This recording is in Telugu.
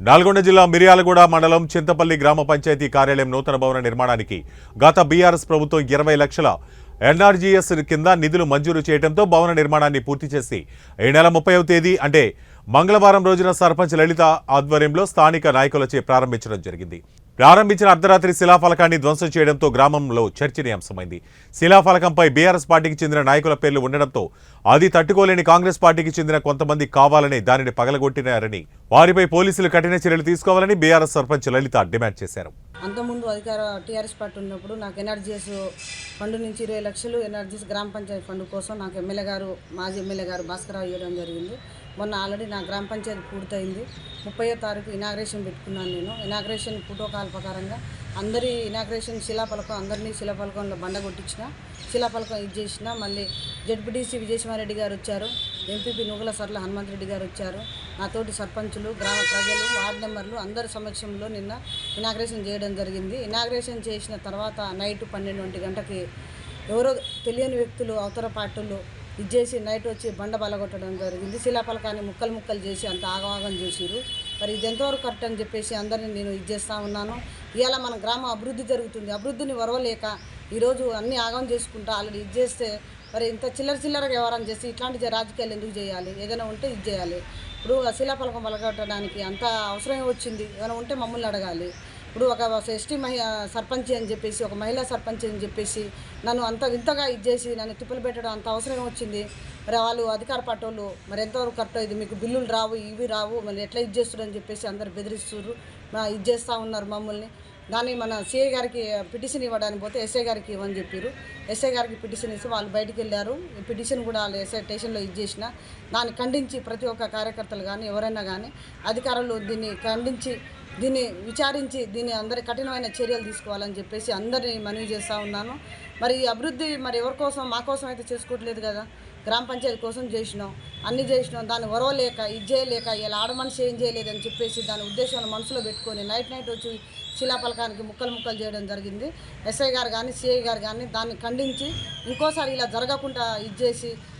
నల్గొండ జిల్లా మిర్యాలగూడ మండలం చింతపల్లి గ్రామ పంచాయతీ కార్యాలయం నూతన భవన నిర్మాణానికి గత బీఆర్ఎస్ ప్రభుత్వం ఇరవై లక్షల ఎన్ఆర్జీఎస్ కింద నిధులు మంజూరు చేయడంతో భవన నిర్మాణాన్ని పూర్తి చేసి ఈ నెల ముప్పైవ తేదీ అంటే మంగళవారం రోజున సర్పంచ్ లలిత ఆధ్వర్యంలో స్థానిక నాయకులచే ప్రారంభించడం జరిగింది. ప్రారంభించిన అర్ధరాత్రి శిలాఫలకాన్ని ధ్వంసం చేయడంతో గ్రామంలో చర్చనీయాంశమైంది. శిలాఫలకంపై బీఆర్ఎస్ పార్టీకి చెందిన నాయకుల పేర్లు ఉండడంతో అది తట్టుకోలేని కాంగ్రెస్ పార్టీకి చెందిన కొంతమంది కావాలని దానిని పగలగొట్టినారని వారిపై పోలీసులు కఠిన చర్యలు తీసుకోవాలని బీఆర్ఎస్ సర్పంచ్ లలిత డిమాండ్ చేశారు. అంతకుముందు అధికార టీఆర్ఎస్ పార్టీ ఉన్నప్పుడు నాకు ఎన్ఆర్జీఎస్ ఫండ్ నుంచి ఇరవై లక్షలు ఎన్ఆర్జీఎస్ గ్రామ పంచాయతీ ఫండ్ కోసం నాకు ఎమ్మెల్యే గారు మాజీ ఎమ్మెల్యే గారు భాస్కరరావు ఇవ్వడం జరిగింది. మొన్న ఆల్రెడీ నా గ్రామ పంచాయతీ పూర్తయింది. ముప్పయో తారీఖు ఇనాగ్రేషన్ పెట్టుకున్నాను నేను. ఇనాగ్రేషన్ ప్రోటోకాల్ ప్రకారంగా అందరి ఇనాగ్రేషన్ శిలాఫలకం అందరినీ శిలాఫలకంలో బండ కొట్టించిన శిలాఫలకం ఇది చేసిన మళ్ళీ జడ్పీటీసీ విజయసింహారెడ్డి గారు వచ్చారు ఎంపీపీ నుగుల సర్ల హనుమంత్ రెడ్డి గారు వచ్చారు. నాతోటి సర్పంచులు గ్రామ ప్రజలు వార్డు మెంబర్లు అందరి సమక్షంలో నిన్న ఇనాగ్రేషన్ చేయడం జరిగింది. ఇనాగ్రేషన్ చేసిన తర్వాత నైట్ పన్నెండు గంటకి ఎవరో తెలియని వ్యక్తులు అవతల పార్టీలు ఇది చేసి నైట్ వచ్చి బండ బలగొట్టడం జరిగింది. శిలాపలకాన్ని ముక్కలు ముక్కలు చేసి అంత ఆగవాగం చేసిరు మరి ఇది ఎంతవరకు కరెక్ట్ అని చెప్పేసి అందరినీ నేను ఇది చేస్తూ ఉన్నాను. ఇవాళ మన గ్రామ అభివృద్ధి జరుగుతుంది. అభివృద్ధిని వరవలేక ఈరోజు అన్ని ఆగం చేసుకుంటా ఆల్రెడీ ఇది చేస్తే మరి ఇంత చిల్లర చిల్లరగా వ్యవహారం చేసి ఇట్లాంటి రాజకీయాలు ఎందుకు చేయాలి? ఏదైనా ఉంటే ఇది చేయాలి. ఇప్పుడు ఆ శిలాఫలకం అంత అవసరం వచ్చింది. ఏమైనా ఉంటే మమ్మల్ని అడగాలి. ఇప్పుడు ఒక ఎస్టీ మహి సర్పంచ్ అని చెప్పేసి ఒక మహిళా సర్పంచ్ అని చెప్పేసి నన్ను అంత వింతగా ఇది చేసి నన్ను తిప్పలు పెట్టడం అంత అవసరం వచ్చింది. మరి వాళ్ళు అధికార పట్టోళ్ళు వాళ్ళు మరి ఎంతవరకు కరెక్ట్ ఇది? మీకు బిల్లులు రావు ఇవి రావు మరి ఎట్లా ఇది అని చెప్పేసి అందరు బెదిరిస్తున్నారు ఇచ్చేస్తూ ఇది ఉన్నారు మమ్మల్ని. దాన్ని మన సిఐ గారికి పిటిషన్ ఇవ్వడానికి పోతే ఎస్ఐ గారికి ఇవ్వని చెప్పారు ఎస్ఐ గారికి పిటిషన్ ఇస్తే వాళ్ళు బయటికి వెళ్ళారు. ఈ పిటిషన్ కూడా వాళ్ళు ఎస్ఐ స్టేషన్లో ఇది చేసిన. దాన్ని ఖండించి ప్రతి ఒక్క కార్యకర్తలు కానీ ఎవరైనా కానీ అధికారులు దీన్ని ఖండించి దీన్ని విచారించి దీన్ని అందరి కఠినమైన చర్యలు తీసుకోవాలని చెప్పేసి అందరినీ మనవి చేస్తూ ఉన్నాను. మరి ఈ అభివృద్ధి మరి ఎవరి కోసం మా కోసం అయితే చేసుకోవట్లేదు కదా? గ్రామ పంచాయతీ కోసం చేసినాం. అన్నీ చేసినాం. దాన్ని ఒరవలేక ఇది చేయలేక ఇలా ఆడమనిషి ఏం చేయలేదని చెప్పేసి దాని ఉద్దేశాన్ని మనసులో పెట్టుకొని నైట్ నైట్ వచ్చి శిలాఫలకానికి ముక్కలు ముక్కలు చేయడం జరిగింది. ఎస్ఐ గారు కానీ సిఐ గారు కానీ దాన్ని ఖండించి ఇంకోసారి ఇలా జరగకుండా ఇది చేసి